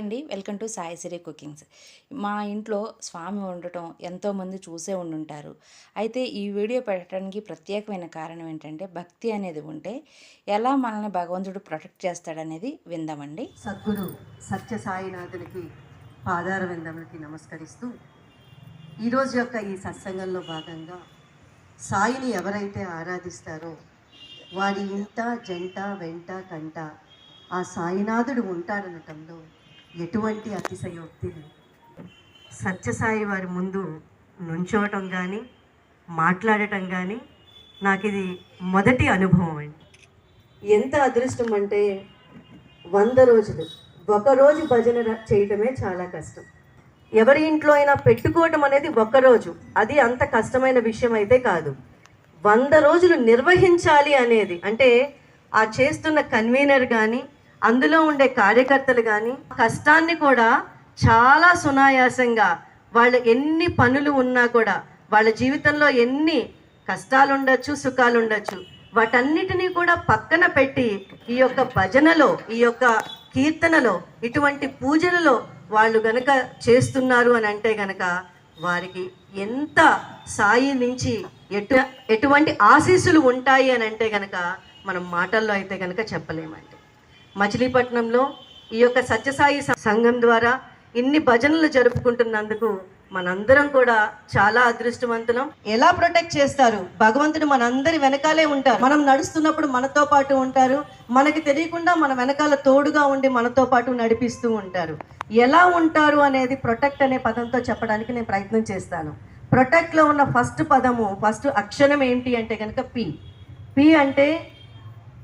అండి. Welcome to Sai Siri cookings. మా ఇంట్లో స్వామి ఉండటం ఎంతోమంది చూసే ఉండుంటారు. అయితే ఈ వీడియో పెట్టడానికి ప్రత్యేకమైన కారణం ఏంటంటే భక్తి అనేది ఉంటే ఎలా మనల్ని భగవంతుడు ప్రొటెక్ట్ చేస్తాడనేది విందామండి. సద్గురు సత్య సాయినాథునికి పాదార విందములకి నమస్కరిస్తూ ఈరోజు యొక్క ఈ సత్సంగంలో భాగంగా సాయిని ఎవరైతే ఆరాధిస్తారో వారి ఇంట జంట వెంట కంట ఆ సాయినాథుడు ఉంటాడనటంలో ఎటువంటి అతిశయోక్తి సత్యసాయి వారి ముందు నుంచోవటం కానీ మాట్లాడటం కానీ నాకు ఇది మొదటి అనుభవం అండి. ఎంత అదృష్టం అంటే వంద రోజులు ఒక రోజు భజన చేయటమే చాలా కష్టం. ఎవరి ఇంట్లో అయినా పెట్టుకోవటం అనేది ఒక రోజు అది అంత కష్టమైన విషయం అయితే కాదు. వంద రోజులు నిర్వహించాలి అనేది అంటే ఆ చేస్తున్న కన్వీనర్ కానీ అందులో ఉండే కార్యకర్తలు కానీ కష్టాన్ని కూడా చాలా సునాయాసంగా వాళ్ళ ఎన్ని పనులు ఉన్నా కూడా వాళ్ళ జీవితంలో ఎన్ని కష్టాలు ఉండొచ్చు సుఖాలు ఉండొచ్చు వాటన్నిటినీ కూడా పక్కన పెట్టి ఈ యొక్క భజనలో ఈ యొక్క కీర్తనలో ఇటువంటి పూజలలో వాళ్ళు గనక చేస్తున్నారు అని అంటే గనక వారికి ఎంత సాయి నుంచి ఎటు ఎటువంటి ఆశీస్సులు ఉంటాయి అని అంటే గనక మనం మాటల్లో అయితే గనక చెప్పలేమండి. మచిలీపట్నంలో ఈ యొక్క సత్యసాయి సంఘం ద్వారా ఇన్ని భజనలు జరుపుకుంటున్నందుకు మనందరం కూడా చాలా అదృష్టవంతులం. ఎలా ప్రొటెక్ట్ చేస్తారు? భగవంతుడు మనందరి వెనకాలే ఉంటారు. మనం నడుస్తున్నప్పుడు మనతో పాటు ఉంటారు. మనకి తెలియకుండా మన వెనకాల తోడుగా ఉండి మనతో పాటు నడిపిస్తూ ఉంటారు. ఎలా ఉంటారు అనేది ప్రొటెక్ట్ అనే పదంతో చెప్పడానికి నేను ప్రయత్నం చేస్తాను. ప్రొటెక్ట్లో ఉన్న ఫస్ట్ పదము ఫస్ట్ అక్షరం ఏంటి అంటే కనుక పి. పి అంటే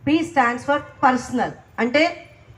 పి స్టాండ్స్ ఫర్ పర్సనల్ అంటే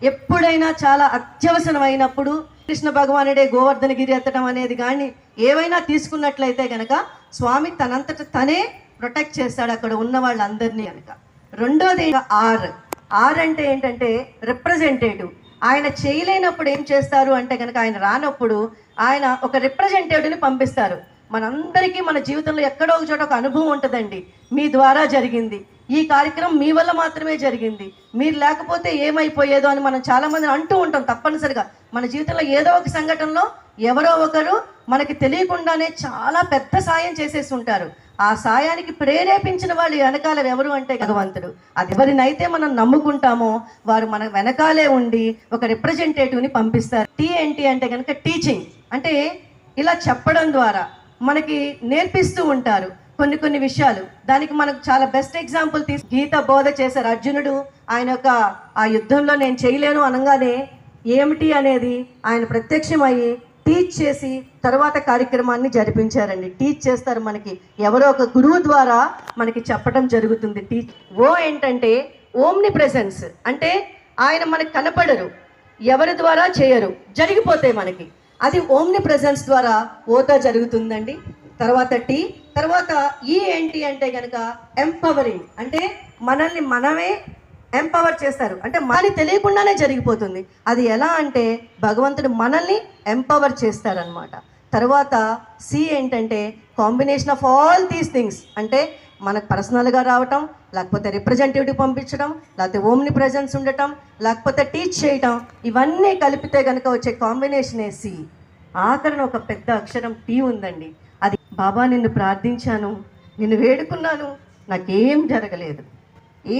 ఎప్పుడైనా చాలా అత్యవసరం అయినప్పుడు కృష్ణ భగవానుడే గోవర్ధనగిరి ఎత్తడం అనేది కానీ ఏవైనా తీసుకున్నట్లయితే కనుక స్వామి తనంతట తనే ప్రొటెక్ట్ చేస్తాడు అక్కడ ఉన్న వాళ్ళందరినీ కనుక రెండోది ఆర్ ఆర్ అంటే ఏంటంటే రిప్రజెంటేటివ్ ఆయన చేయలేనప్పుడు ఏం చేస్తారు అంటే కనుక ఆయన రానప్పుడు ఆయన ఒక రిప్రజెంటేటివ్ని పంపిస్తారు. మనందరికీ మన జీవితంలో ఎక్కడో ఒక చోట ఒక అనుభవం ఉంటుందండి. మీ ద్వారా జరిగింది. ఈ కార్యక్రమం మీ వల్ల మాత్రమే జరిగింది. మీరు లేకపోతే ఏమైపోయేదో అని మనం చాలామందిని అంటూ ఉంటాం తప్పనిసరిగా. మన జీవితంలో ఏదో ఒక సంఘటనలో ఎవరో ఒకరు మనకి తెలియకుండానే చాలా పెద్ద సాయం చేసేసి ఉంటారు. ఆ సాయానికి ప్రేరేపించిన వాళ్ళు వెనకాల ఎవరు అంటే భగవంతుడు. అది ఎవరినైతే మనం నమ్ముకుంటామో వారు మన వెనకాలే ఉండి ఒక రిప్రజెంటేటివ్ని పంపిస్తారు. టీ ఏంటి అంటే కనుక టీచింగ్ అంటే ఇలా చెప్పడం ద్వారా. మనకి నేర్పిస్తూ ఉంటారు కొన్ని కొన్ని విషయాలు. దానికి మనకు చాలా బెస్ట్ ఎగ్జాంపుల్ తీసి గీత బోధ చేశారు అర్జునుడు. ఆయన యొక్క ఆ యుద్ధంలో నేను చేయలేను అనగానే ఏమిటి అనేది ఆయన ప్రత్యక్షమయ్యి టీచ్ చేసి తర్వాత కార్యక్రమాన్ని జరిపించారండి. టీచ్ చేస్తారు మనకి. ఎవరో ఒక గురువు ద్వారా మనకి చెప్పడం జరుగుతుంది. టీచ్ ఓ ఏంటంటే ఓమ్ని ప్రెసెన్స్ అంటే ఆయన మనకి కనపడరు. ఎవరి ద్వారా చేయరు. జరిగిపోతాయి మనకి. అది ఓమ్ని ప్రజెన్స్ ద్వారా ఓతో జరుగుతుందండి. తర్వాత టీ తర్వాత ఈ ఏంటి అంటే కనుక ఎంపవరింగ్ అంటే మనల్ని మనమే ఎంపవర్ చేస్తారు. అంటే మనకి తెలియకుండానే జరిగిపోతుంది. అది ఎలా అంటే భగవంతుడు మనల్ని ఎంపవర్ చేస్తారనమాట తర్వాత సి ఏంటంటే combination of all these things అంటే మనకు పర్సనల్గా రావటం లేకపోతే రిప్రజెంటేటివ్ పంపించడం లేకపోతే ఓమ్ని ప్రెజెన్స్ ఉండటం లేకపోతే టీచ్ చేయటం ఇవన్నీ కలిపితే కనుక వచ్చే కాంబినేషనే సి. ఆఖరణ ఒక పెద్ద అక్షరం టీ ఉందండి. అది బాబా నిన్ను ప్రార్థించాను నిన్ను వేడుకున్నాను నాకేం జరగలేదు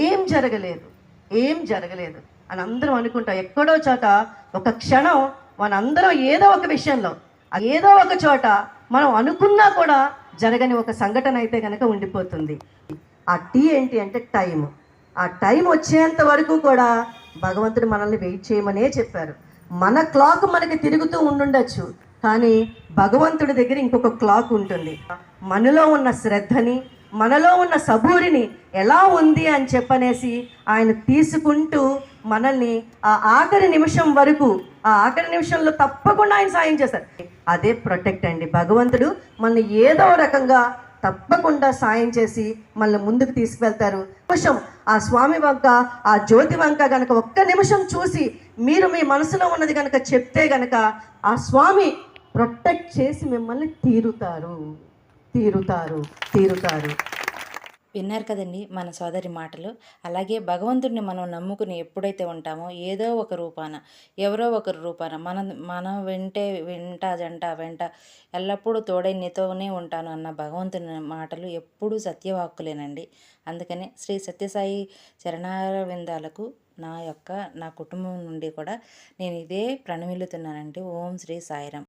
ఏం జరగలేదు ఏం జరగలేదు అని అందరం అనుకుంటాం. ఎక్కడో చోట ఒక క్షణం మనందరం ఏదో ఒక విషయంలో ఏదో ఒక చోట మనం అనుకున్నా కూడా జరగని ఒక సంఘటన అయితే కనుక ఉండిపోతుంది. ఆ టీ ఏంటి అంటే టైం ఆ టైం వచ్చేంత వరకు కూడా భగవంతుడు మనల్ని వెయిట్ చేయమనే చెప్పారు. మన క్లాక్ మనకి తిరుగుతూ ఉండుండొచ్చు కానీ భగవంతుడి దగ్గర ఇంకొక క్లాక్ ఉంటుంది. మనలో ఉన్న శ్రద్ధని మనలో ఉన్న సబూరిని ఎలా ఉంది అని చెప్పనేసి ఆయన తీసుకుంటూ మనల్ని ఆ ఆఖరి నిమిషం వరకు ఆ ఆఖరి నిమిషంలో తప్పకుండా ఆయన సాయం చేస్తారు. అదే ప్రొటెక్ట్ అండి. భగవంతుడు మనల్ని ఏదో రకంగా తప్పకుండా సాయం చేసి మనల్ని ముందుకు తీసుకువెళ్తారు. నిమిషం ఆ స్వామి వంక ఆ జ్యోతి వంక గనక ఒక్క నిమిషం చూసి మీరు మీ మనసులో ఉన్నది గనక చెప్తే గనక ఆ స్వామి ప్రొటెక్ట్ చేసి మిమ్మల్ని తీరుతారు. తీరుతారు. తీరుతారు. విన్నారు కదండి మన సోదరి మాటలు. అలాగే భగవంతుడిని మనం నమ్ముకుని ఎప్పుడైతే ఉంటామో ఏదో ఒక రూపాన ఎవరో ఒకరి రూపాన మన మనం వింటే వింట జంట వెంట ఎల్లప్పుడూ తోడై నీతోనే ఉంటాను అన్న భగవంతుని మాటలు ఎప్పుడూ సత్యవాక్కులేనండి. అందుకనే శ్రీ సత్యసాయి చరణారవిందాలకు నా యొక్క నా కుటుంబం నుండి కూడా నేను ఇదే ప్రణమిల్లుతున్నానండి. ఓం శ్రీ సాయిరాం